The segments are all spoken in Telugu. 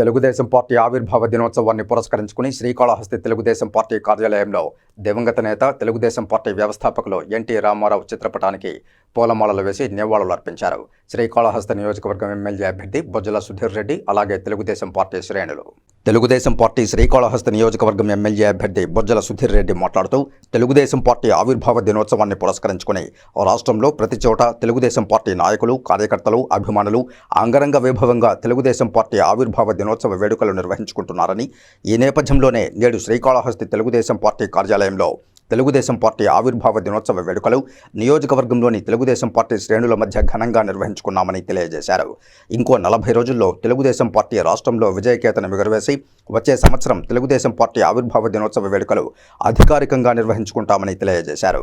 తెలుగుదేశం పార్టీ ఆవిర్భావ దినోత్సవాన్ని పురస్కరించుకుని శ్రీకాళహస్తి తెలుగుదేశం పార్టీ కార్యాలయంలో దివంగత నేత తెలుగుదేశం పార్టీ వ్యవస్థాపకులు ఎన్టీ రామారావు చిత్రపటానికి పూలమాలలు వేసి నివాళులు అర్పించారు. శ్రీకాళహస్తి నియోజకవర్గం ఎమ్మెల్యే అభ్యర్థి బొజ్జల సుధీర్ రెడ్డి అలాగే తెలుగుదేశం పార్టీ శ్రేణులు. తెలుగుదేశం పార్టీ శ్రీకాళహస్తి నియోజకవర్గం ఎమ్మెల్యే అభ్యర్థి బొజ్జల సుధీర్ రెడ్డి మాట్లాడుతూ తెలుగుదేశం పార్టీ ఆవిర్భావ దినోత్సవాన్ని పురస్కరించుకుని రాష్ట్రంలో ప్రతి చోట తెలుగుదేశం పార్టీ నాయకులు కార్యకర్తలు అభిమానులు అంగరంగ వైభవంగా తెలుగుదేశం పార్టీ ఆవిర్భావ దినోత్సవ వేడుకలు నిర్వహించుకుంటున్నారని ఈ నేపథ్యంలోనే నేడు శ్రీకాళహస్తి తెలుగుదేశం పార్టీ కార్యాలయంలో తెలుగుదేశం పార్టీ ఆవిర్భావ దినోత్సవ వేడుకలు నియోజకవర్గంలోని తెలుగుదేశం పార్టీ శ్రేణుల మధ్య ఘనంగా నిర్వహించుకున్నామని తెలియజేశారు. ఇంకో నలభై రోజుల్లో తెలుగుదేశం పార్టీ రాష్ట్రంలో విజయకేతన ఎగురవేసి వచ్చే సంవత్సరం తెలుగుదేశం పార్టీ ఆవిర్భావ దినోత్సవ వేడుకలు అధికారికంగా నిర్వహించుకుంటామని తెలియజేశారు.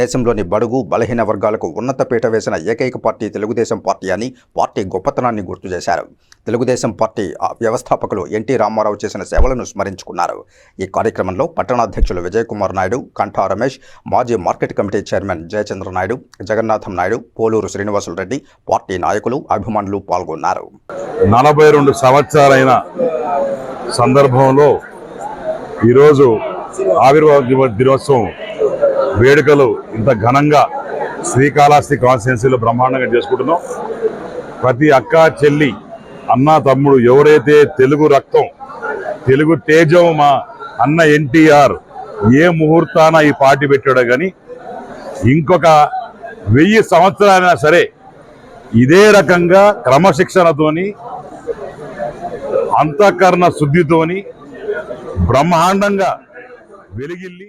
దేశంలోని బడుగు బలహీన వర్గాలకు ఉన్నత పీట వేసిన ఏకైక పార్టీ తెలుగుదేశం పార్టీ అని పార్టీ గొప్పతనాన్ని గుర్తు చేశారు. తెలుగుదేశం పార్టీ వ్యవస్థాపకులు ఎన్టీ రామారావు చేసిన సేవలను స్మరించుకున్నారు. ఈ కార్యక్రమంలో పట్టణాధ్యక్షులు విజయకుమార్ నాయుడు కంఠా రమేష్ మాజీ market committee chairman Jayachandra Naidu Jagannatham Naidu Poluru Srinivasulu Reddy party నాయకులు అభిమానులు పాల్గొన్నారు. నలభై రెండు సంవత్సరాలైన సందర్భంలో ఈరోజు ఆవిర్భావ దినోత్సవం వేడుకలు ఇంత ఘనంగా శ్రీకాళహస్తి కాన్స్టిట్యున్సీలో బ్రహ్మాండంగా చేసుకుంటున్నాం. ప్రతి అక్క చెల్లి అన్న తమ్ముడు ఎవరైతే తెలుగు రక్తం తెలుగు తేజం మా అన్న ఎన్టీఆర్ ఏ ముహూర్తాన ఈ పార్టీ పెట్టాడో కానీ ఇంకొక వెయ్యి సంవత్సరాలైనా సరే ఇదే రకంగా క్రమశిక్షణతోని అంతఃకరణ శుద్ధితోని బ్రహ్మాండంగా వెలిగిల్లి